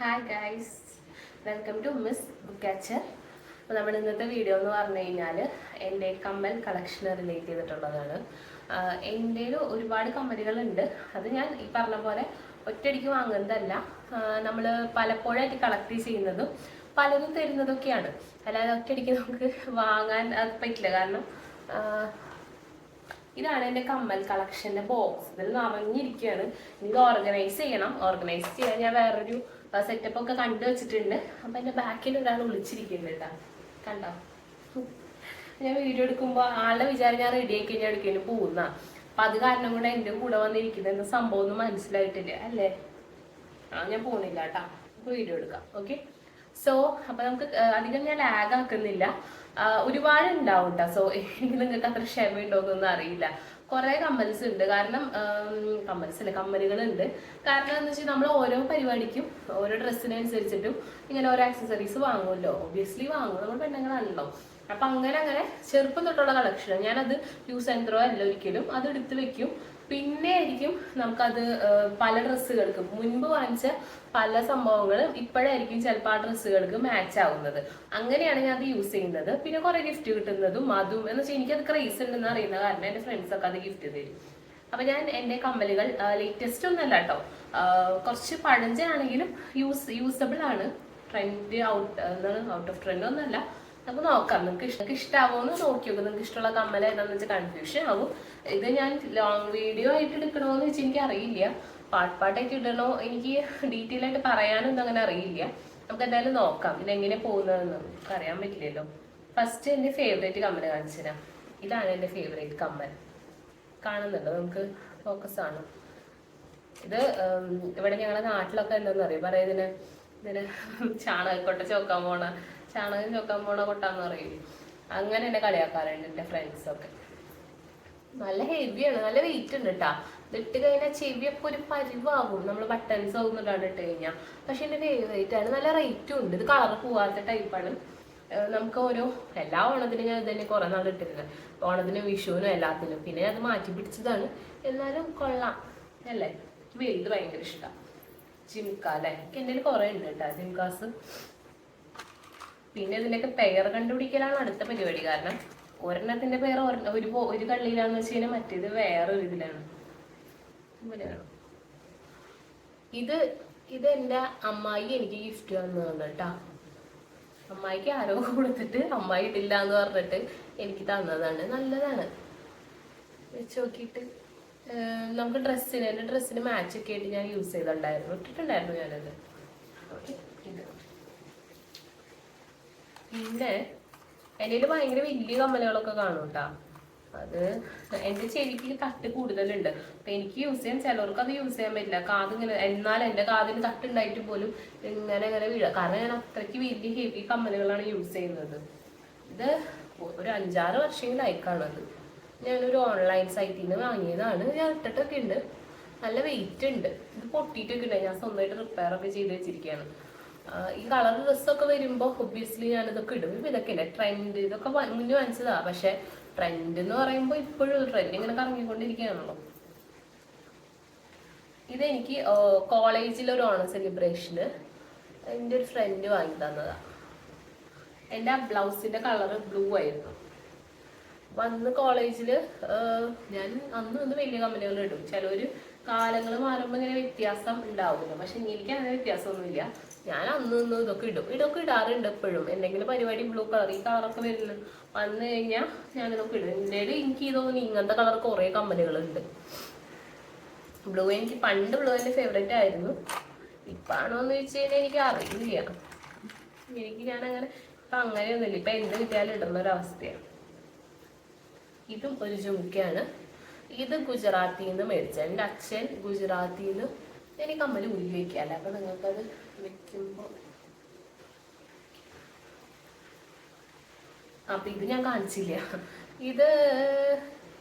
Hi guys welcome to miss ബുക്കാച്ചർ അപ്പോൾ നമ്മൾ ഇന്നത്തെ വീഡിയോ എന്ന് പറഞ്ഞു കഴിഞ്ഞാൽ എന്റെ കമ്മൽ കളക്ഷന് റിലേറ്റ് ചെയ്തിട്ടുള്ളതാണ്. എന്റെ ഒരുപാട് കമ്മലുകളുണ്ട് അത് ഞാൻ ഈ പറഞ്ഞ പോലെ ഒറ്റയടിക്ക് വാങ്ങുന്നതല്ല. നമ്മൾ പലപ്പോഴായിട്ട് കളക്ട് ചെയ്യുന്നതും പലതും തരുന്നതൊക്കെയാണ്. അല്ലാതെ ഒറ്റയടിക്ക് നമുക്ക് വാങ്ങാൻ പറ്റില്ല. കാരണം ഇതാണ് എന്റെ കമ്മൽ കളക്ഷന്റെ ബോക്സ് ഇതിൽ നിറഞ്ഞിരിക്കുകയാണ്. എനിക്ക് ഓർഗനൈസ് ചെയ്യണം. ഓർഗനൈസ് ചെയ്യാൻ ഞാൻ വേറൊരു സെറ്റപ്പ് ഒക്കെ കണ്ടു വെച്ചിട്ടുണ്ട്. അപ്പം എന്റെ ബാക്കിൽ ഒരാൾ വിളിച്ചിരിക്കുന്നുണ്ട് കേട്ടോ. കണ്ടോ? ഞാൻ വീഡിയോ എടുക്കുമ്പോൾ ആളുടെ വിചാരം ഞാൻ റെഡി ആക്കി ഞാൻ എടുക്കുന്നു പോകുന്ന. അപ്പം അത് കാരണം കൂടെ എന്റെ കൂടെ വന്നിരിക്കുന്ന എന്ന സംഭവം ഒന്നും മനസ്സിലായിട്ടില്ല അല്ലേ? ആ ഞാൻ പോണില്ല കേട്ടോ. വീഡിയോ എടുക്കാം. ഓക്കെ സോ അപ്പൊ നമുക്ക് അധികം ഞാൻ ലാഗ് ആക്കുന്നില്ല. ഒരുപാട് ഉണ്ടാവും കേട്ടോ സോ എനിക്ക് നിങ്ങൾക്ക് അത്ര ക്ഷമ ഉണ്ടോന്നൊന്നും അറിയില്ല. കുറെ കമ്മൽസ് ഉണ്ട്. കാരണം കമ്മൽസ് അല്ല കമ്മലുകളുണ്ട്. കാരണം എന്ന് വെച്ചാൽ നമ്മൾ ഓരോ പരിപാടിക്കും ഓരോ ഡ്രസ്സിനനുസരിച്ചിട്ടും ഇങ്ങനെ ഓരോ ആക്സസറീസ് വാങ്ങുമല്ലോ ഒബ്വിയസ്ലി വാങ്ങും. നമ്മൾ പെണ്ണുങ്ങളാണല്ലോ. അപ്പൊ അങ്ങനെ അങ്ങനെ ചെറുപ്പം തൊട്ടുള്ള കളക്ഷൻ ഞാനത് യൂസ് ആൻഡ് ത്രോ അല്ല ഒരിക്കലും. അത് എടുത്ത് വെക്കും. പിന്നെ ആയിരിക്കും നമുക്കത് പല ഡ്രസ്സുകൾക്കും. മുൻപ് വാങ്ങിച്ച പല സംഭവങ്ങളും ഇപ്പോഴായിരിക്കും ചിലപ്പോൾ ആ ഡ്രസ്സുകൾക്ക് മാച്ച് ആവുന്നത്. അങ്ങനെയാണ് ഞാൻ അത് യൂസ് ചെയ്യുന്നത്. പിന്നെ കുറെ ഗിഫ്റ്റ് കിട്ടുന്നതും അതും. എന്ന് വെച്ചാൽ എനിക്കത് ക്രൈസ് ഉണ്ടെന്ന് അറിയുന്ന കാരണം എന്റെ ഫ്രണ്ട്സ് ഒക്കെ അത് ഗിഫ്റ്റ് തരും. അപ്പൊ ഞാൻ എന്റെ കമ്മലുകൾ ലേറ്റസ്റ്റ് ഒന്നല്ല കേട്ടോ. കുറച്ച് പഴഞ്ചനാണെങ്കിലും യൂസ് യൂസബിൾ ആണ്. ട്രെൻഡ് ഔട്ട് എന്താണ്? ഔട്ട് ഓഫ് ട്രെൻഡ് ഒന്നല്ല. നമുക്ക് നോക്കാം. നിങ്ങൾക്ക് ഇഷ്ടം ഇഷ്ടാവുമെന്ന് നോക്കി നോക്കും. നിങ്ങൾക്ക് ഇഷ്ടമുള്ള കമ്മൽ ഏതാണെന്ന് വെച്ചാൽ കൺഫ്യൂഷൻ ആവും. ഇത് ഞാൻ ലോങ് വീഡിയോ ആയിട്ട് എടുക്കണോന്ന് വെച്ചാൽ എനിക്ക് അറിയില്ല. പാട്ട് ഇടണോ എനിക്ക് ഡീറ്റെയിൽ ആയിട്ട് പറയാനൊന്നും അങ്ങനെ അറിയില്ല. നമുക്ക് എന്തായാലും നോക്കാം. ഇത് എങ്ങനെ പോകുന്നതെന്ന് നമുക്ക് അറിയാൻ പറ്റില്ലല്ലോ. ഫസ്റ്റ് എന്റെ ഫേവറേറ്റ് കമ്മൽ കാണിച്ചു തരാം. ഇതാണ് എന്റെ ഫേവറേറ്റ് കമ്മൽ. കാണുന്നുണ്ടോ? നമുക്ക് ഫോക്കസ് ആണ് ഇത് ഇവിടെ ഞങ്ങളുടെ നാട്ടിലൊക്കെ എന്താണെന്ന് അറിയാം പറയാ ഇതിന് ഇതിന് ചാണകക്കൊട്ട ചോക്കാൻ പോണ ചാണകം ചോക്കാൻ പോണ കൊട്ടാന്ന് പറയും. അങ്ങനെ എന്നെ കളിയാക്കാറുണ്ട് ഫ്രണ്ട്സ് ഒക്കെ. നല്ല ഹെവിയാണ് നല്ല വെയിറ്റ് ഉണ്ട് കേട്ടാ ഇട്ട് കഴിഞ്ഞാൽ ചെവിയൊക്കെ ഒരു പരിവാകും. നമ്മൾ ഒന്നും ഇടാണ്ട് ഇട്ട് കഴിഞ്ഞാൽ പക്ഷെ എന്റെ വെയിറ്റ് ആണ്. നല്ല റേറ്റും ഉണ്ട്. ഇത് കളർ പോവാത്ത ടൈപ്പാണ് നമുക്ക് ഓരോ എല്ലാ ഓണത്തിനും ഞാൻ ഇത് തന്നെ കുറെ നാൾ ഇട്ടിരുന്നത് ഓണത്തിനും വിഷുവിനും എല്ലാത്തിനും. പിന്നെ അത് മാറ്റി പിടിച്ചതാണ്. എന്നാലും കൊള്ളാം. അല്ലേ? വലുത് ഭയങ്കര ഇഷ്ടമാണ് ജിംക അല്ലേ? എനിക്ക് എന്റെ കുറെ ഉണ്ട് കേട്ടോ ജിംകാസ് പിന്നെ ഇതിന്റെയൊക്കെ പെയർ കണ്ടുപിടിക്കലാണ് അടുത്ത പരിപാടി. കാരണം ഒരെണ്ണത്തിന്റെ പേര് ഒരു ഒരു കള്ളിയിലാണെന്ന് വെച്ച് കഴിഞ്ഞാൽ മറ്റേത് വേറൊരു ഇതിലാണ്. ഇങ്ങനെയാണ് ഇത് ഇത് എന്റെ അമ്മായി എനിക്ക് ഗിഫ്റ്റ് തന്നതാണ് കേട്ടോ. അമ്മായിക്ക് ആരോ കൊടുത്തിട്ട് അമ്മായി ഇടില്ല എന്ന് പറഞ്ഞിട്ട് എനിക്ക് തന്നതാണ്. നല്ലതാണ്. വെച്ച് നോക്കിയിട്ട് നമുക്ക് ഡ്രസ്സിന് എന്റെ ഡ്രസ്സിന് മാച്ചൊക്കെ ആയിട്ട് ഞാൻ യൂസ് ചെയ്തിട്ടുണ്ടായിരുന്നു. ഇട്ടിട്ടുണ്ടായിരുന്നു ഞാനത്. ഓക്കെ. പിന്നെ എന്റെ ഭയങ്കര വലിയ കമ്മലുകളൊക്കെ കാണും കേട്ടാ അത് എന്റെ ചെവിക്ക് തട്ട് കൂടുതലുണ്ട്. അപ്പൊ എനിക്ക് യൂസ് ചെയ്യാൻ ചിലവർക്ക് അത് യൂസ് ചെയ്യാൻ പറ്റില്ല. കാത് ഇങ്ങനെ എന്നാൽ എന്റെ കാതിന് തട്ടുണ്ടായിട്ട് പോലും ഇങ്ങനെ ഇങ്ങനെ വീഴുക കാരണം ഞാൻ അത്രയ്ക്ക് വലിയ ഹെവി കമ്മലുകളാണ് യൂസ് ചെയ്യുന്നത്. ഇത് ഒരു അഞ്ചാറ് വർഷങ്ങളായി കാണുന്നത് ഞാനൊരു ഓൺലൈൻ സൈറ്റിൽ നിന്ന് വാങ്ങിയതാണ്. ഞാൻ ഇട്ടിട്ടൊക്കെ ഉണ്ട്. നല്ല വെയിറ്റ് ഉണ്ട്. ഇത് പൊട്ടിയിട്ടൊക്കെ ഉണ്ട്. ഞാൻ സ്വന്തമായിട്ട് റിപ്പയർ ഒക്കെ ചെയ്ത് വെച്ചിരിക്കുകയാണ് ഈ കളർ ഡ്രസ്സൊക്കെ വരുമ്പോൾ ഞാൻ ഇതൊക്കെ ഇടും. ഇതൊക്കെ ട്രെൻഡ് ഇതൊക്കെ മുന്നേ വാങ്ങിച്ചതാ. പക്ഷെ ട്രെൻഡ് എന്ന് പറയുമ്പോൾ ഇപ്പോഴും ട്രെൻഡ് ഇങ്ങനെ കറങ്ങിക്കൊണ്ടിരിക്കുകയാണല്ലോ. ഇതെനിക്ക് കോളേജിലെ ഒരു ഓണം സെലിബ്രേഷന് എന്റെ ഒരു ഫ്രണ്ട് വാങ്ങി തന്നതാ. എന്റെ ആ ബ്ലൗസിന്റെ കളർ ബ്ലൂ ആയിരുന്നു. വന്ന് കോളേജിൽ ഞാൻ അന്ന് ഒന്ന് വലിയ കമ്പനികൾ ഇടും. ചിലവര് കാലങ്ങൾ മാറുമ്പോൾ ഇങ്ങനെ വ്യത്യാസം ഉണ്ടാവുമല്ലോ. പക്ഷെ എനിക്ക് അങ്ങനെ വ്യത്യാസമൊന്നുമില്ല. ഞാൻ അന്ന് നിന്ന് ഇതൊക്കെ ഇടും. ഇതൊക്കെ ഇടാറുണ്ട് എപ്പോഴും. എന്തെങ്കിലും പരിപാടി ബ്ലൂ കളർ ഈ കളറൊക്കെ വരുന്നു വന്നു കഴിഞ്ഞാൽ ഞാനിതൊക്കെ ഇടും. എന്റെ എനിക്ക് തോന്നുന്നു ഇങ്ങനത്തെ കളർ കുറേ കമ്പനികളുണ്ട്. ബ്ലൂ എനിക്ക് പണ്ട് ബ്ലൂ എന്റെ ഫേവറേറ്റ് ആയിരുന്നു. ഇപ്പാണോ എന്ന് വെച്ച് കഴിഞ്ഞാൽ എനിക്ക് അറിയില്ല. എനിക്ക് ഞാൻ അങ്ങനെ ഇപ്പൊ അങ്ങനെയൊന്നുമില്ല. ഇപ്പൊ എന്ത് കിട്ടിയാലും ഇടുന്ന ഒരു അവസ്ഥയാണ്. ഇതും ഒരു ജുംക്കയാണ് ഇത് ഗുജറാത്തിൽ നിന്ന് മേടിച്ച എന്റെ അച്ഛൻ ഗുജറാത്തിൽ നിന്ന് ഞാൻ ഈ കമ്മൽ അപ്പം വെക്കാല്ലേ അപ്പൊ നിങ്ങൾക്കത് വെക്കുമ്പോൾ അപ്പൊ ഇത് ഞാൻ കാണിച്ചില്ല. ഇത്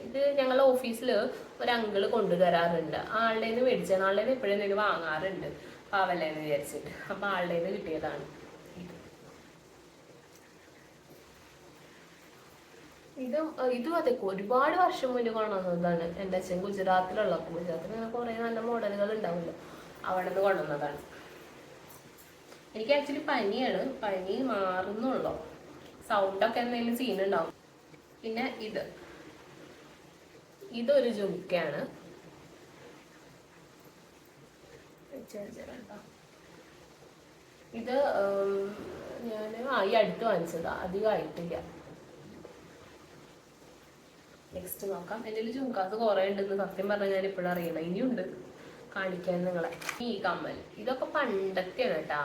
ഇത് ഞങ്ങളുടെ ഓഫീസിൽ ഒരു അങ്കിൾ കൊണ്ടുതരാറുണ്ട്. ആളുടെ നിന്ന് മേടിച്ചാണ് ആളുടെ നിന്ന് എപ്പോഴും എന്തെങ്കിലും വാങ്ങാറുണ്ട്. പാവല്ലേന്ന് വിചാരിച്ചിട്ട്. അപ്പൊ ആളുടെ നിന്ന് കിട്ടിയതാണ് ഇത് ഇതും ഇതും അതെ ഒരുപാട് വർഷം മുന്നേ കൊണ്ടുവന്നതാണ് എന്റെ അച്ഛൻ ഗുജറാത്തിലുള്ളപ്പോൾ ഗുജറാത്തിൽ കുറേ നല്ല മോഡലുകൾ ഉണ്ടാവുമല്ലോ. അവിടെ നിന്ന് കൊണ്ടുവന്നതാണ്. എനിക്ക് ആക്ച്വലി പനിയാണ്. പനി മാറുന്നുള്ളൂ. സൗണ്ടൊക്കെ എന്തെങ്കിലും സീനുണ്ടാവും പിന്നെ ഇത്. ഇതൊരു ജുംക്കയാണ് ഇത് ഞാൻ ആ ഈ അടുത്ത് വാങ്ങിച്ചതാ. അധികം ആയിട്ടില്ല. നെക്സ്റ്റ് നോക്കാം. എന്റെ ഒരു ചുങ്കാസ് കുറേ ഉണ്ടെന്ന് സത്യം പറഞ്ഞാൽ ഞാൻ ഇപ്പോഴും അറിയണം ഇനിയുണ്ട്. കാണിക്കാൻ നിങ്ങളെ. ഈ കമ്മൽ. ഇതൊക്കെ പണ്ടത്തെയാണ് കേട്ടാ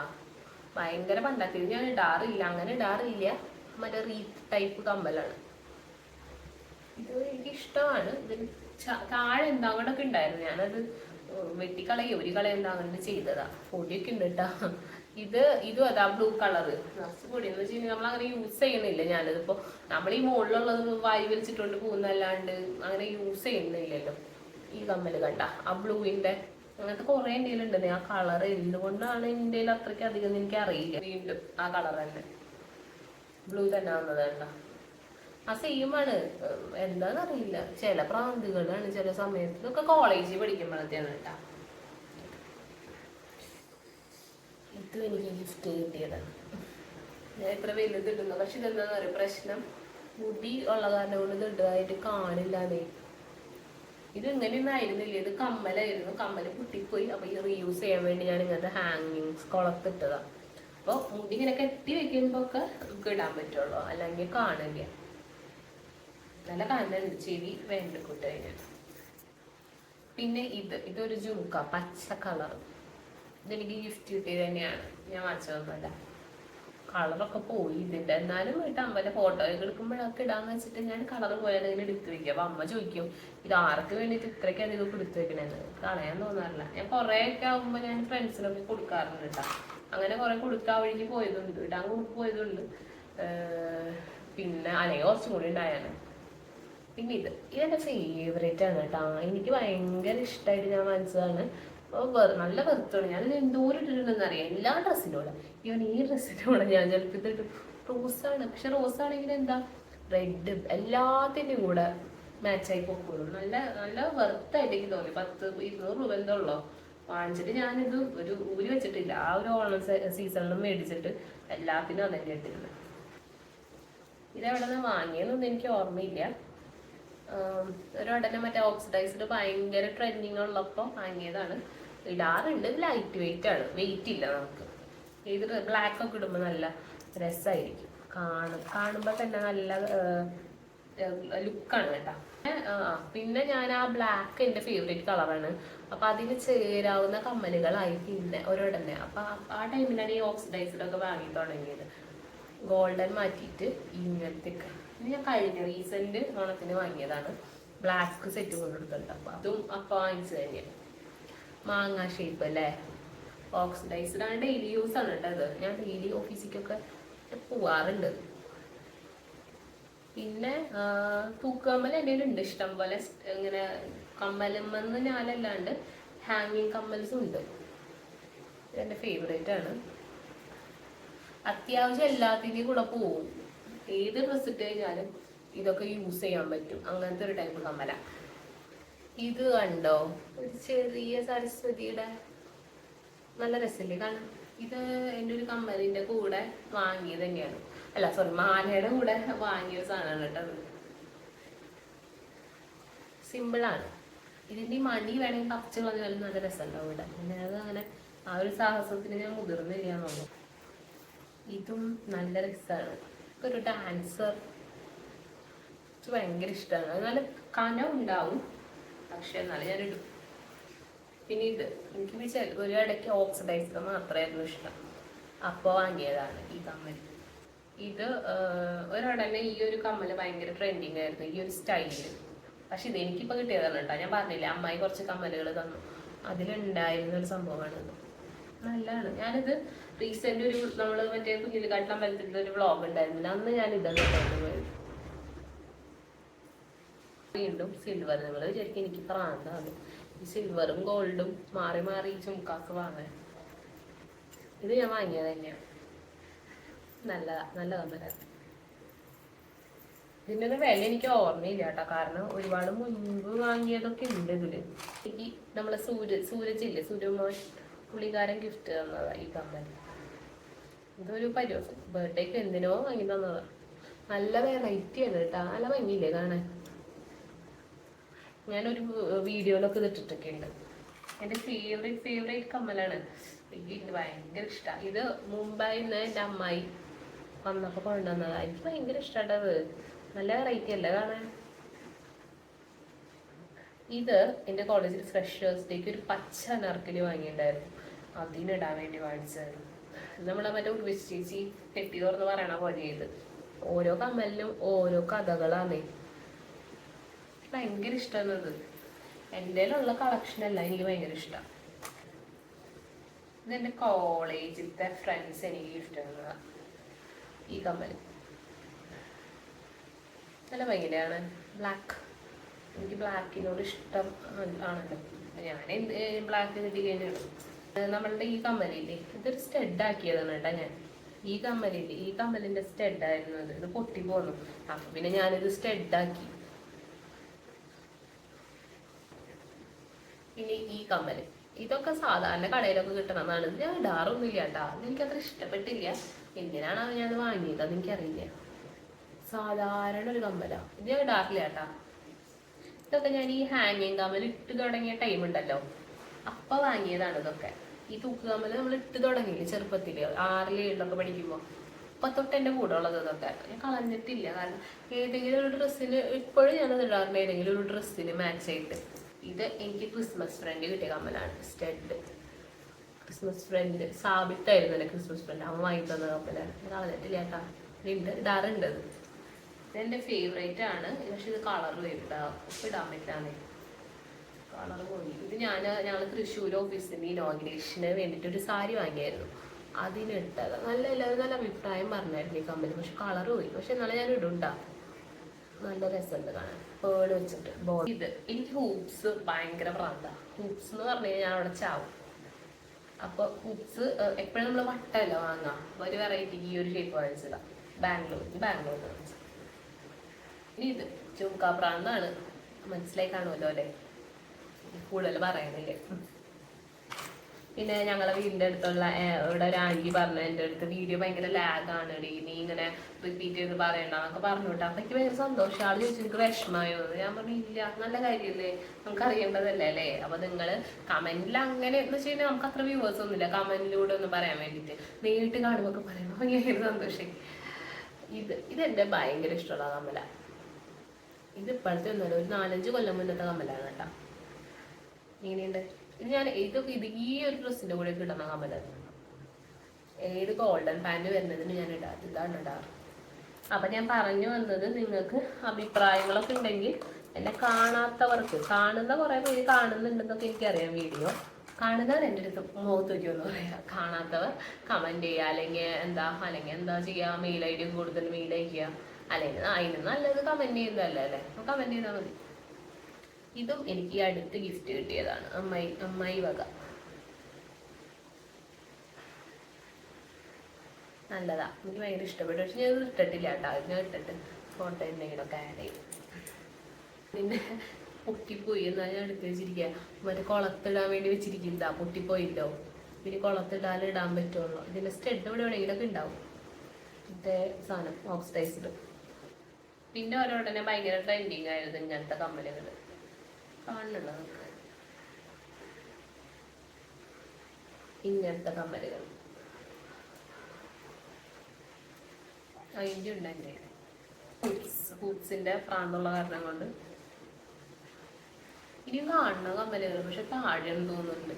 ഭയങ്കര പണ്ടത്തെ ഇത് ഞാൻ ഇടാറില്ല. അങ്ങനെ ഇടാറില്ല. മറ്റേ റീത്ത് ടൈപ്പ് കമ്മലാണ്. ഇത് എനിക്ക് ഇഷ്ടമാണ് ഇതിന് താഴെ എന്താകണൊക്കെ ഉണ്ടായിരുന്നു. ഞാനത് വെട്ടിക്കളയോ. ഒരു കളയോ എന്താകണ്ട് ചെയ്തതാ. പൊടിയൊക്കെ ഉണ്ട് കേട്ടാ ഇത് ഇതും അതാ ബ്ലൂ കളർ നിറച്ച് പൊടി എന്ന് വെച്ച് നമ്മൾ അങ്ങനെ യൂസ് ചെയ്യണില്ല ഞാനതിപ്പോ നമ്മൾ ഈ മുകളിലുള്ളത് വായി വലിച്ചിട്ടുണ്ട് പോകുന്നല്ലാണ്ട് അങ്ങനെ യൂസ് ചെയ്യുന്നില്ലല്ലോ. ഈ കമ്മൽ കണ്ട ആ ബ്ലൂവിന്റെ അങ്ങനത്തെ കുറെ എന്റെ ഉണ്ട് ആ കളർ എന്തുകൊണ്ടാണ് എന്റെ അത്രയ്ക്ക് അധികം എനിക്ക് അറിയില്ല വീണ്ടും ആ കളർ തന്നെ. ബ്ലൂ തന്നെ വന്നത് കണ്ട. ആ സെയിമാണ് എന്താണെന്നറിയില്ല ചില പ്രാന്തികളാണ് ചില സമയത്ത്. ഇതൊക്കെ കോളേജിൽ പഠിക്കുമ്പോഴത്തെയാണ് കേട്ടാ ഇത് എനിക്ക് ഗിഫ്റ്റ് കിട്ടിയതാണ്. ഞാൻ ഇത്ര വലുത് ഇടുന്നു. പക്ഷെ ഇതെന്താന്ന് പറയുക പ്രശ്നം. മുടി ഉള്ള കാരണം കൊണ്ട് ഇത് ഇടുന്നതായിട്ട് കാണില്ലാന്നേ ഇത് ഇങ്ങനെയൊന്നും ആയിരുന്നില്ല. ഇത് കമ്മലായിരുന്നു. കമ്മൽ പൊട്ടിപ്പോയി. അപ്പൊ ഈ റീയൂസ് ചെയ്യാൻ വേണ്ടി ഞാൻ ഇങ്ങനത്തെ ഹാങ്ങിങ്സ് കുളത്തിട്ടതാ അപ്പൊ മുടി ഇങ്ങനെ കെട്ടി വെക്കുമ്പോ ഒക്കെ നമുക്ക് ഇടാൻ പറ്റുള്ളൂ. അല്ലെങ്കിൽ കാണില്ല. നല്ല കാരണം ചെവി വേണ്ട കൂട്ടുകഴിഞ്ഞാൽ പിന്നെ ഇത്. ഇതൊരു ജുമുക്ക പച്ച കളർ ഇതെനിക്ക് ഗിഫ്റ്റ് കിട്ടിയത് തന്നെയാണ്. ഞാൻ വാങ്ങിച്ചതൊന്നുമല്ല കളറൊക്കെ പോയി ഇതിന്റെ. എന്നാലും വീട്ടിൽ അമ്മന്റെ ഫോട്ടോ എടുക്കുമ്പോഴൊക്കെ ഇടാന്ന് വെച്ചിട്ട് ഞാൻ കളർ പോയാലും ഇങ്ങനെ എടുത്ത് വെക്കും. അപ്പൊ അമ്മ ചോദിക്കും ഇത് ആർക്ക് വേണ്ടിയിട്ട് ഇത്രയ്ക്കാണ് ഇതൊക്കെ എടുത്തു വെക്കണേന്ന്? കളയാൻ തോന്നാറില്ല. ഞാൻ കുറേയൊക്കെ ഒക്കെ ആകുമ്പോ ഞാൻ ഫ്രണ്ട്സിനൊക്കെ കൊടുക്കാറുണ്ട് കേട്ടോ അങ്ങനെ കുറേ കൊടുക്കാൻ വഴിക്ക് പോയതുണ്ട്. ഇടാൻ കൊണ്ട് പോയതുണ്ട്. പിന്നെ അല്ലെങ്കിൽ കുറച്ചും കൂടി ഉണ്ടായാണ്. പിന്നെ ഇത് ഇതെന്റെ ഫേവറേറ്റ് ആണ് കേട്ടോ എനിക്ക് ഭയങ്കര ഇഷ്ടമായിട്ട് ഞാൻ വാങ്ങിച്ചതാണ്. നല്ല വെറുത്താണ്. ഞാൻ എന്തോരം ഇട്ടിട്ടുണ്ടെന്ന് അറിയാം. എല്ലാ ഡ്രസ്സിനോടെ ഇവൻ ഈ ഡ്രസ്സിനോടെ ഞാൻ ചിലപ്പോൾ ഇതിട്ട് റോസാണ്. പക്ഷെ റോസാണെങ്കിൽ എന്താ? റെഡ് എല്ലാത്തിന്റെയും കൂടെ മാച്ചായി പൊക്കോളൂ. നല്ല നല്ല വെറുത്തായിട്ട് എനിക്ക് തോന്നി. പത്ത് ഇരുന്നൂറ് രൂപ എന്തോ ഉള്ളോ? വാങ്ങിച്ചിട്ട് ഞാനിത് ഒരു ഊരി വെച്ചിട്ടില്ല. ആ ഒരു ഓണം സീസണിലും മേടിച്ചിട്ട് എല്ലാത്തിനും അതന്നെ ഇട്ടിരുന്നത് ഇതെവിടെ നിന്ന് വാങ്ങിയെന്നൊന്നും എനിക്ക് ഓർമ്മയില്ല. ഒരു ഉടനെ മറ്റേ ഓക്സിഡൈസ്ഡ് ഭയങ്കര ട്രെൻഡിങ് ഉള്ളപ്പോൾ വാങ്ങിയതാണ്. ഇടാറുണ്ട് ലൈറ്റ് വെയിറ്റ് ആണ്. വെയിറ്റ് ഇല്ല നമുക്ക്. ഇത് ബ്ലാക്ക് ഒക്കെ ഇടുമ്പോൾ നല്ല രസമായിരിക്കും കാണും കാണുമ്പോൾ തന്നെ നല്ല ലുക്കാണ് കേട്ടോ. പിന്നെ, ഞാൻ ആ ബ്ലാക്ക് എന്റെ ഫേവറേറ്റ് കളറാണ് അപ്പൊ അതിന് ചേരാവുന്ന കമ്മലുകളായി പിന്നെ ഒരോടന്നെ. അപ്പൊ ആ- ടൈമിലാണ് ഈ ഓക്സിഡൈസ്ഡ് ഒക്കെ വാങ്ങി തുടങ്ങിയത്. ഗോൾഡൻ മാറ്റിയിട്ട് ഇങ്ങനത്തെ ഞാൻ കഴിഞ്ഞ റീസെന്റ് ഓണത്തിന് വാങ്ങിയതാണ്. ബ്ലാക്ക് സെറ്റ് കൊണ്ടെടുത്തിട്ടുണ്ട് അപ്പൊ അതും അപ്പൊ വാങ്ങിച്ചു തന്നെയാണ് മാങ്ങ ഷേപ്പ് അല്ലേ? ഓക്സിഡൈസ്ഡ് ആണ് ഡെയിലി യൂസ് ആണ് കേട്ടോ അത് ഞാൻ ഡെയിലി ഓഫീസിലേക്കൊക്കെ പോവാറുണ്ട്. പിന്നെ തൂക്കമ്മൽ എന്റെ ഉണ്ട് ഇഷ്ടം പോലെ ഇങ്ങനെ കമ്മലമ്മെന്ന് ഞാനല്ലാണ്ട് ഹാങ്ങിങ് കമ്മൽസും ഉണ്ട്. എന്റെ ഫേവറേറ്റ് ആണ്. അത്യാവശ്യം എല്ലാത്തിന്റെയും കൂടെ പോവും. ഏത് ഡ്രസ്സിട്ട് കഴിഞ്ഞാലും ഇതൊക്കെ യൂസ് ചെയ്യാൻ പറ്റും. അങ്ങനത്തെ ഒരു ടൈപ്പ് കമ്മല. ഇത് കണ്ടോ? ഒരു ചെറിയ സരസ്വതിയുടെ നല്ല രസമില്ലേ കാണാം ഇത് എന്റെ ഒരു കമ്മലിന്റെ കൂടെ വാങ്ങിയത് തന്നെയാണ്. അല്ല സോറി മാലയുടെ കൂടെ വാങ്ങിയ സാധനമാണ് കേട്ടത് സിമ്പിളാണ് ഇതിന്റെ ഈ മണി വേണമെങ്കിൽ പറിച്ചു കളഞ്ഞാലും നല്ല രസമുണ്ടാവും ഇവിടെ. പിന്നെ അത് അങ്ങനെ ആ ഒരു സാഹസത്തിന് ഞാൻ മുതിർന്നില്ല എന്നുള്ളൂ ഇതും നല്ല രസമാണ് ഒരു ഡാൻസർ ഭയങ്കര ഇഷ്ടമാണ് നല്ല കനം ഉണ്ടാവും പക്ഷെ എന്നാലും ഞാനിടും. പിന്നെ ഇത് എനിക്ക് വെച്ചാൽ ഒരു ഇടയ്ക്ക് ഓക്സിഡൈസർ മാത്രമായിരുന്നു ഇഷ്ടം. അപ്പോൾ വാങ്ങിയതാണ് ഈ കമ്മൽ ഇത് ആഹ്, ഒരിടന്നെ ഈ ഒരു കമ്മൽ ഭയങ്കര ട്രെൻഡിങ് ആയിരുന്നു ഈ ഒരു സ്റ്റൈലിൽ പക്ഷെ ഇത് എനിക്കിപ്പോൾ കിട്ടിയതാണ് കേട്ടോ. ഞാൻ പറഞ്ഞില്ലേ അമ്മായി കുറച്ച് കമ്മലുകൾ തന്നു. അതിലുണ്ടായിരുന്ന ഒരു സംഭവമാണ് നല്ലതാണ്. ഞാനിത് റീസെന്റ് ഒരു നമ്മൾ മറ്റേ കുഞ്ഞിലിക്കാട്ടിൽ അമ്പലത്തിൽ ഒരു വ്ളോഗ് ഉണ്ടായിരുന്നില്ല അന്ന് ഞാൻ ഇതാണ് പോയത് വീണ്ടും സിൽവർ നിങ്ങൾ ശരിക്കും എനിക്ക് പ്രാന്താണ് ഈ സിൽവറും ഗോൾഡും മാറി മാറി ഈ ചുമക്കാക്ക് വാങ്ങാൻ ഇത് ഞാൻ വാങ്ങിയത് തന്നെയാണ് നല്ലതാ നല്ല കമ്പനി ഇതിന്റെ വില എനിക്ക് ഓർമ്മയില്ല കേട്ടോ. കാരണം ഒരുപാട് മുൻപ് വാങ്ങിയതൊക്കെ ഉണ്ട് ഇതിൽ. എനിക്ക് നമ്മളെ സൂര്യ സൂരജ് ഇല്ലേ സൂര്യമോൻ പുള്ളിക്കാരൻ ഗിഫ്റ്റ് തന്നതാ ഈ കമ്മൽ ഇതൊരു പരിവസം ബർത്ത്ഡേക്ക് എന്തിനോ വാങ്ങി തന്നതാ. നല്ല വെറൈറ്റി ആണ് കേട്ടോ. നല്ല ഭംഗിയില്ലേ കാണാൻ? ഞാനൊരു വീഡിയോയിലൊക്കെ ഇതിട്ടിട്ടൊക്കെ ഉണ്ട് എന്റെ ഫേവറേറ്റ് ഫേവറേറ്റ് കമ്മലാണ്. എനിക്ക് ഭയങ്കര ഇഷ്ടമാണ് ഇത് മുംബൈയിൽ നിന്ന് എന്റെ അമ്മായി വന്നപ്പോൾ കൊണ്ടുവന്നതാണ് എനിക്ക് ഭയങ്കര ഇഷ്ടമായിട്ടത് നല്ല വെറൈറ്റി അല്ല കാണാൻ? ഇത് എന്റെ കോളേജിൽ ഫ്രഷേഴ്സ് ഡേക്ക് ഒരു പച്ച നറുക്കിൽ വാങ്ങിയിട്ടുണ്ടായിരുന്നു. അതിനിടാൻ വേണ്ടി വാങ്ങിച്ചായിരുന്നു നമ്മളെ മറ്റേ ഉർവിശ് ചേച്ചി തെറ്റി തുറന്ന് പറയണ പോലെ ഇത്. ഓരോ കമ്മലിനും ഓരോ കഥകളാണേ. ഭയങ്കര ഇഷ്ടമാണ് അത്. എന്റെ ഉള്ള കളക്ഷൻ അല്ല എനിക്ക് ഭയങ്കര ഇഷ്ടമാണ് ഇതെന്റെ കോളേജിലത്തെ ഫ്രണ്ട്സ് എനിക്ക് തന്നതാ ഈ കമ്മൽ നല്ല ഭയങ്കരമാണ് ബ്ലാക്ക് എനിക്ക് ബ്ലാക്കിനോട് ഇഷ്ടം ആണല്ലോ. ഞാൻ എന്ത് ബ്ലാക്ക് കിട്ടി കഴിഞ്ഞാൽ നമ്മളുടെ ഈ കമ്മലില്ലേ ഇതൊരു സ്റ്റെഡ് ആക്കിയതാണ് കേട്ടോ ഞാൻ. ഈ കമ്മലില്ലേ ഈ കമ്മലിന്റെ സ്റ്റെഡ് ആയിരുന്നു ഇത് ഇത് പൊട്ടി പോന്നു. അപ്പൊ പിന്നെ ഞാനിത് സ്റ്റെഡ് ആക്കി. പിന്നെ ഈ കമ്മൽ ഇതൊക്കെ സാധാരണ കടയിലൊക്കെ കിട്ടണമെന്നാണ് ഞാൻ ഇടാറൊന്നുമില്ല കേട്ടാ. എനിക്ക് അത്ര ഇഷ്ടപ്പെട്ടില്ല. എന്തിനാണ് ഞാൻ വാങ്ങിയത് അത് എനിക്കറിയില്ല സാധാരണ ഒരു കമ്മലാണ് ഇത് ഞാൻ ഇടാറില്ല കേട്ടാ. ഇതൊക്കെ ഞാൻ ഈ ഹാങ്ങിങ് കമ്മൽ ഇട്ട് തുടങ്ങിയ ടൈം ഉണ്ടല്ലോ. അപ്പൊ വാങ്ങിയതാണ് ഇതൊക്കെ. ഈ തൂക്ക് കമ്മൽ നമ്മൾ ഇട്ട് തുടങ്ങിയില്ലേ ചെറുപ്പത്തിൽ ആറിൽ ഏഴിലൊക്കെ പഠിക്കുമ്പോൾ അപ്പൊ തൊട്ട് എന്റെ കൂടെ ഉള്ളത് ഇതൊക്കെ. ഞാൻ കളഞ്ഞിട്ടില്ല. കാരണം ഏതെങ്കിലും ഒരു ഡ്രസ്സിന് ഇപ്പോഴും ഞാനത് ഇടാറുണ്ട് ഏതെങ്കിലും ഒരു ഡ്രസ്സിന് മാച്ച് ആയിട്ട്. ഇത് എനിക്ക് ക്രിസ്മസ് ഫ്രണ്ട് കിട്ടിയ കമ്മലാണ് സ്റ്റെഡ് ക്രിസ്മസ് ഫ്രണ്ട് സാബിത്തായിരുന്നു എന്റെ ക്രിസ്മസ് ഫ്രണ്ട് അവൻ വാങ്ങി തന്ന കമ്മലാണ് കളഞ്ഞിട്ടില്ല കേട്ടാ. ഉണ്ട് ഇടാറുണ്ട് അത് ഇതെന്റെ ഫേവറേറ്റ് ആണ്. പക്ഷെ ഇത് കളർ ഉപ്പ് ഇടാൻ പറ്റാന്നേ കളർ പോയി. ഇത് ഞാൻ ഞങ്ങൾ തൃശ്ശൂർ ഓഫീസിന്റെ ഇനോഗ്രേഷന് വേണ്ടിയിട്ട് ഒരു സാരി വാങ്ങിയായിരുന്നു. അതിനിട്ടത് നല്ല എല്ലാവരും നല്ല അഭിപ്രായം പറഞ്ഞായിരുന്നു ഈ കമ്പനി പക്ഷെ കളർ പോയി. പക്ഷെ എന്നാലും ഞാൻ ഇടുണ്ടാ നല്ല രസമുണ്ട് കാണാൻ. പേൾ വെച്ചിട്ട് ബോൾ ഇത് എനിക്ക് ഹൂപ്സ് ഭയങ്കര പ്രാന്ത. ഹൂപ്സ് എന്ന് പറഞ്ഞു കഴിഞ്ഞാൽ ഞാൻ അവിടെ ചാവും. അപ്പൊ ഹൂപ്സ് എപ്പോഴും നമ്മൾ വട്ടമല്ല വാങ്ങാം? ഒരു വെറൈറ്റി ഈ ഒരു ഷേപ്പ് വാങ്ങിച്ചതാ. ബാംഗ്ലൂർ ബാംഗ്ലൂർ ഇനി ഇത് ചുങ്കാ പ്രാന്താണ്. മനസ്സിലായി കാണുമല്ലോ അല്ലേ? കൂടുതൽ പറയുന്നില്ലേ പിന്നെ ഞങ്ങളെ വീടിന്റെ അടുത്തുള്ള ഇവിടെ ഒരു ആന്റി പറഞ്ഞു എന്റെ അടുത്ത് വീഡിയോ ഭയങ്കര ലാഗാണ് ഡി നീ ഇങ്ങനെ റിപ്പീറ്റ് ചെയ്ത് പറയണ്ട എന്നൊക്കെ പറഞ്ഞു കേട്ടോ. അപ്പൊ എനിക്ക് ഭയങ്കര സന്തോഷം. ആൾ ചോദിച്ചു എനിക്ക് വിഷമയോ ഞാൻ പറഞ്ഞു ഇല്ല നല്ല കാര്യമല്ലേ നമുക്ക് അറിയേണ്ടതല്ലേ അല്ലേ? അപ്പൊ നിങ്ങൾ കമന്റിൽ അങ്ങനെ എന്ന് വെച്ച് കഴിഞ്ഞാൽ നമുക്ക് അത്ര വ്യൂവേഴ്സ് ഒന്നുമില്ല. കമന്റിലൂടെ ഒന്ന് പറയാൻ വേണ്ടിയിട്ട് നേരിട്ട് കാണുമ്പോൾ പറയുമ്പോൾ ഭയങ്കര സന്തോഷം ഇത് ഇതെന്റെ ഭയങ്കര ഇഷ്ടമുള്ള കമ്മല. ഇത് ഇപ്പോഴത്തെ ഒന്നുമല്ല ഒരു നാലഞ്ച് കൊല്ലം മുന്നത്തെ കമ്മലാണ് കേട്ടോ. ഇങ്ങനെയുണ്ട് ഇത് ഞാൻ ഇത് ഇത് ഈ ഒരു ഡ്രസ്സിന്റെ കൂടെ ഇടണം കമല. ഏത് ഗോൾഡൻ പാന്റ് വരുന്നതിന് ഞാൻ ഇടാറ് ഇതാണ് ഇടാറ് അപ്പൊ ഞാൻ പറഞ്ഞു വന്നത് നിങ്ങൾക്ക് അഭിപ്രായങ്ങളൊക്കെ ഉണ്ടെങ്കിൽ എന്നെ കാണാത്തവർക്ക് കാണുന്ന കുറെ പേര് കാണുന്നുണ്ടെന്നൊക്കെ എനിക്കറിയാം വീഡിയോ. കാണുന്നവർ എന്റെ അടുത്ത് മുഖത്ത് വയ്ക്കുമെന്ന് പറയാം. കാണാത്തവർ കമന്റ് ചെയ്യുക അല്ലെങ്കിൽ എന്താ അല്ലെങ്കിൽ എന്താ ചെയ്യുക മെയിൽ ഐ ഡി കൂടുതൽ മെയിൽ അയക്കുക. അല്ലെങ്കിൽ അതിന് നല്ലത് കമന്റ് ചെയ്യുന്നതല്ലേ അല്ലേ? കമന്റ് ചെയ്താൽ മതി. ഇതും എനിക്ക് അടുത്ത് ഗിഫ്റ്റ് കിട്ടിയതാണ്. അമ്മായി അമ്മായി വക. നല്ലതാ. എനിക്ക് ഭയങ്കര ഇഷ്ടപ്പെട്ടു. പക്ഷെ ഞാൻ ഇട്ടിട്ടില്ല കേട്ടോ. അത് ഞാൻ ഇട്ടിട്ട് ഫോട്ടോ എന്തെങ്കിലുമൊക്കെ ആഡ് ചെയ്യും. പിന്നെ പൊട്ടിപ്പോയി എന്നാ ഞാൻ എടുത്ത് വെച്ചിരിക്കുക മറ്റേ കുളത്തിടാൻ വേണ്ടി വെച്ചിരിക്കുന്നതാ. പൊട്ടിപ്പോയില്ലോ. പിന്നെ കുളത്തിടാലും ഇടാൻ പറ്റുള്ളൂ. ഇതിന്റെ സ്റ്റെഡ് ഇവിടെ എവിടെയെങ്കിലൊക്കെ ഉണ്ടാവും. മറ്റേ സാധനം ഓക്സിഡൈസ്ഡ് പിന്നെ ഓരോടനെ ഭയങ്കര ട്രെൻഡിങ് ആയിരുന്നു ഇങ്ങനത്തെ കമ്മലുകൾ ഇങ്ങനത്തെ കമ്മലുകൾ. അതിന്റെ ഉണ്ട് എന്റെ പ്രാന്തുള്ള കാരണം കൊണ്ട്. ഇനി കാണുന്ന കമ്മലുകൾ പക്ഷെ താഴെന്ന് തോന്നുന്നുണ്ട്.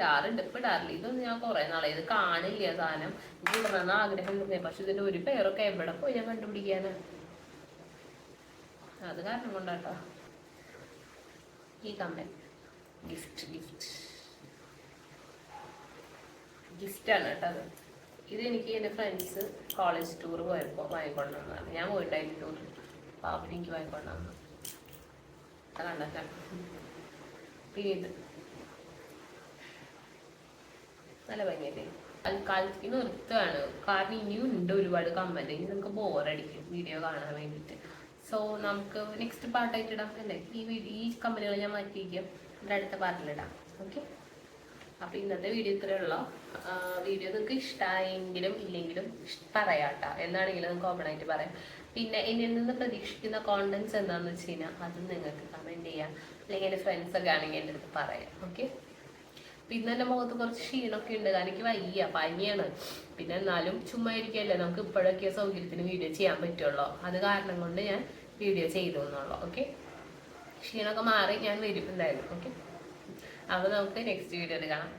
ഡാറുണ്ട് ഇപ്പൊ ഇടാറില്ല. ഇതൊന്നും ഞാൻ കുറെ നാളെ ഇത് കാണില്ല സാധനം. ഇത് ഇടണമെന്ന് ആഗ്രഹം പക്ഷെ ഇതിന്റെ ഒരു പേരൊക്കെ എവിടെ പോയി ഞാൻ കണ്ടുപിടിക്കാനാ? അത് കാരണം കൊണ്ടാട്ടോ. ഈ കമ്മൽ ഗിഫ്റ്റ് ഗിഫ്റ്റ്. ഗിഫ്റ്റാണ് കേട്ടോ അത്. ഇതെനിക്ക് എന്റെ ഫ്രണ്ട്സ് കോളേജ് ടൂർ പോയപ്പോൾ വാങ്ങിക്കൊണ്ടുവന്നതാണ്. ഞാൻ പോയിട്ടായിരുന്നു ടൂർ അപ്പോൾ അവർ എനിക്ക് വാങ്ങിക്കൊണ്ടുവന്നു. അത് പിന്നെ പിന്നീട് നല്ല ഭംഗിയല്ലേ തൽക്കാലത്തേക്ക് നിർത്തുകയാണ് കാരണം ഇനിയും ഉണ്ട് ഒരുപാട് കമ്മൽ ഇനി നമുക്ക് ബോറടിക്കും വീഡിയോ കാണാൻ വേണ്ടിയിട്ട്. സോ നമുക്ക് നെക്സ്റ്റ് പാർട്ടായിട്ട് ഇടാം അല്ലേ ഈ ഈ കമ്പനികൾ ഞാൻ മാറ്റിയിരിക്കും. എന്റെ അടുത്ത പാർട്ടിലിടാം ഓക്കെ അപ്പോൾ ഇന്നത്തെ വീഡിയോ ഇത്രയേ ഉള്ളൂ. വീഡിയോ നിങ്ങൾക്ക് ഇഷ്ടമായെങ്കിലും ഇല്ലെങ്കിലും പറയാം പറയാട്ടോ. എന്താണെങ്കിലും നിങ്ങൾക്ക് ഓപ്പൺ ആയിട്ട് പറയാം. പിന്നെ എന്നിൽ നിന്ന് പ്രതീക്ഷിക്കുന്ന കോണ്ടൻസ് എന്താണെന്ന് വെച്ച് കഴിഞ്ഞാൽ അതും നിങ്ങൾക്ക് കമന്റ് ചെയ്യാം. അല്ലെങ്കിൽ എന്റെ ഫ്രണ്ട്സൊക്കെ ആണെങ്കിൽ എന്റെ അടുത്ത് പറയാം. ഓക്കെ പിന്നെ എന്റെ മുഖത്ത് കുറച്ച് ക്ഷീണമൊക്കെ ഉണ്ട്. കാരണം എനിക്ക് വയ്യ പനിയാണ്. പിന്നെ എന്നാലും ചുമ്മാ ഇരിക്കുകയല്ലേ നമുക്ക് ഇപ്പോഴൊക്കെ സൗകര്യത്തിന് വീഡിയോ ചെയ്യാൻ പറ്റുള്ളൂ. അത് കാരണം കൊണ്ട് ഞാൻ വീഡിയോ ചെയ്തു എന്നുള്ളൂ. ഓക്കെ ക്ഷീണമൊക്കെ മാറി ഞാൻ വരും എന്തായാലും. ഓക്കെ അപ്പോൾ നമുക്ക് നെക്സ്റ്റ് വീഡിയോയിൽ കാണാം.